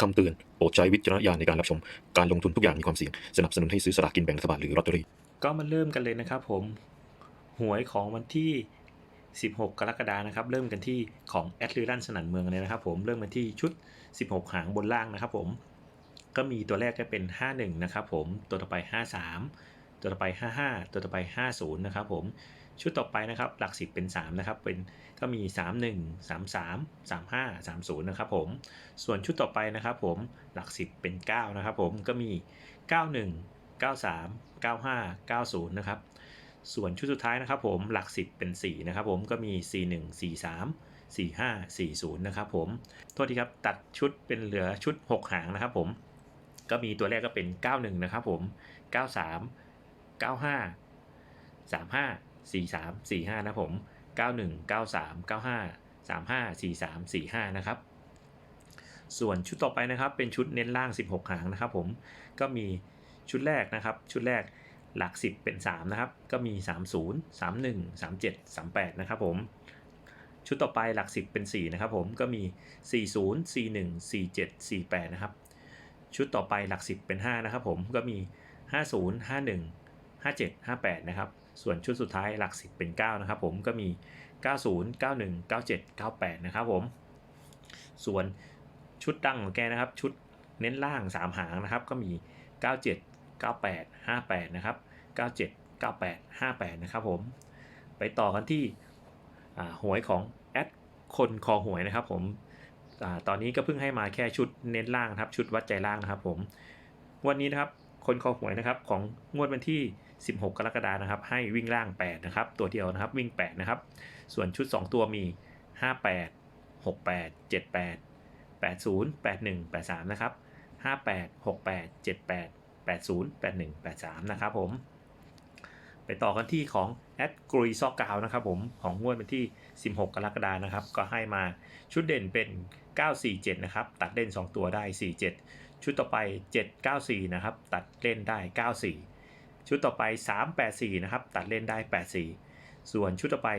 คำเตือน โปรดใช้วิจารณญาณในการรับชม การลงทุนทุกอย่างมีความเสี่ยง สนับสนุนให้ซื้อสลากกินแบ่งรัฐบาลหรือลอตเตอรี่ ก็มาเริ่มกันเลยนะครับผม หวยของวันที่ 16 กรกฎานะครับ เริ่มกันที่ของแอดลิรันสนันเมืองเลยนะครับ ผม เริ่มกันที่ชุด 16 หางบนล่างนะครับ ผม ก็มีตัวแรกก็เป็น 51 นะครับ ผม ตัวต่อไป 53 ตัวต่อไป 55 ตัวต่อไป 50 นะครับ ผม ชุดต่อไปนะครับ หลัก 10 เป็น 3 นะครับ เป็นก็มี 31 33 35 30 นะครับผม ส่วนชุดต่อไปนะครับผม หลัก 10 เป็น 9 นะครับผม ก็มี 91 93 95 90 นะครับ ส่วนชุดสุดท้ายนะครับผม หลัก 10 เป็น 4 นะครับผม ก็มี 41 43 45 40 นะครับผม โทษทีครับ ตัดชุดเป็นเหลือชุด 6 หางนะครับผม ก็มีตัวแรกก็เป็น 91 นะครับผม 93 95 35 43 45 นะผม 91 93 95 35 43 45 นะครับ ส่วนชุดต่อไปนะครับ เป็นชุดเน้นล่าง 16 หางนะครับผม ก็มีชุดแรกนะครับ ชุดแรกหลัก 10 เป็น 3 นะครับ ก็มี 30 31 37 38 นะครับผม ชุดต่อไปหลัก 10 เป็น 4 นะครับผม ก็มี 40 41 47 48 นะครับ ชุดต่อไปหลัก 10 เป็น 5 นะครับผม ก็มี 50 51 57 58 นะครับ ส่วนชุดสุดท้ายหลัก 10 เป็น 9 นะครับผมก็มี 90 91 97 98 นะครับผม ส่วนชุดตั้งของแกนะครับ ชุดเน้นล่าง 3 หางนะครับ ก็มี 97 98 58 นะครับ 97 98 58 นะครับผม ไปต่อกันที่หวยของแอดคนคอหวยนะครับผมอตอนนี้ก็เพิ่งให้มาแค่ชุดเน้นล่างนะครับ ชุดวัดใจล่างนะครับผม วันนี้นะครับ คนคอหวยนะครับของงวดวันที่ 16 กรกฎานะครับ ให้วิ่งล่าง 8 นะครับ ตัวเดียวนะครับวิ่ง 8 นะครับ ส่วนชุด 2 ตัวมี 58 68 78 80 81 83 นะครับ 58 68 78 80 81 83 นะครับผม ไปต่อกันที่ของแอดกรีซอกาวนะครับผม ของงวดวันที่ 16 กรกฎานะครับ ก็ให้มาชุดเด่นเป็น 947 นะครับ ตัดเล่น 2 ตัวได้ 47 ชุดต่อไป 794 นะครับ ตัดเล่นได้ 94 ชุดต่อไป 384 นะครับ ตัดเล่นได้ 84 ส่วนชุดต่อไป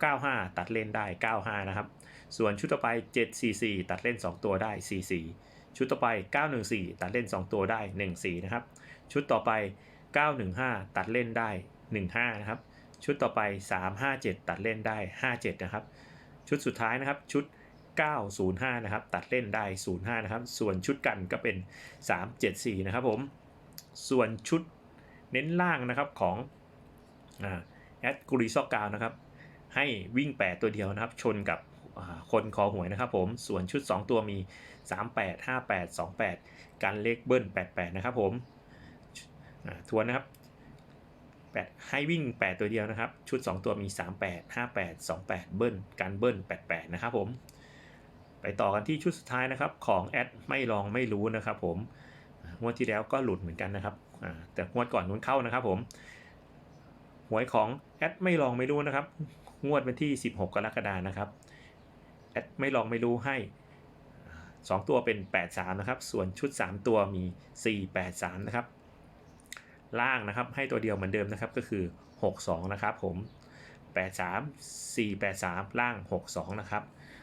395 ตัดเล่นได้ 95 นะครับ ส่วนชุดต่อไป 744 ตัดเล่น 2 ตัวได้ 44 ชุดต่อไป 914 ตัดเล่น 2 ตัวได้ 14 นะครับ ชุดต่อไป 915 ตัดเล่นได้ 15 นะครับ ชุดต่อไป 357 ตัดเล่นได้ 57 นะครับ ชุดสุดท้ายนะครับ ชุด 905 นะครับ ตัดเล่นได้ 05 นะครับ ส่วนชุดกันก็เป็น 374 นะครับผม ส่วนชุดเน้นล่างนะครับของแอดกุริซอกาวนะครับ ให้วิ่ง 8 ตัวเดียวนะครับ ชนกับคนคอหวยนะครับผม ส่วนชุด 2 ตัวมี 38 58 28การเลขเบิ้ล 88 นะครับผมทวนนะครับ8ให้วิ่ง 8 ตัวเดียวนะครับ ชุด 2 ตัวมี 38 58 28 เบิ้ลการเบิ้ล 88 นะครับผม ไปต่อกันที่ชุดสุดท้ายนะครับของแอดไม่ลองไม่รู้นะครับผมงวดที่แล้วก็หลุดเหมือนกันนะครับแต่งวดก่อนนู้นเข้านะครับผมหวยของแอดไม่ลองไม่รู้นะครับ งวดวันที่ 16 กรกฎานะครับแอดไม่ลองไม่รู้ให้อ่าสองตัวเป็น 83 นะครับ ส่วนชุด 3 ตัวมี 483 นะครับ ล่างนะครับให้ตัวเดียวเหมือนเดิมนะครับก็คือ 62 นะครับผม 83 483 ล่าง 62 นะครับ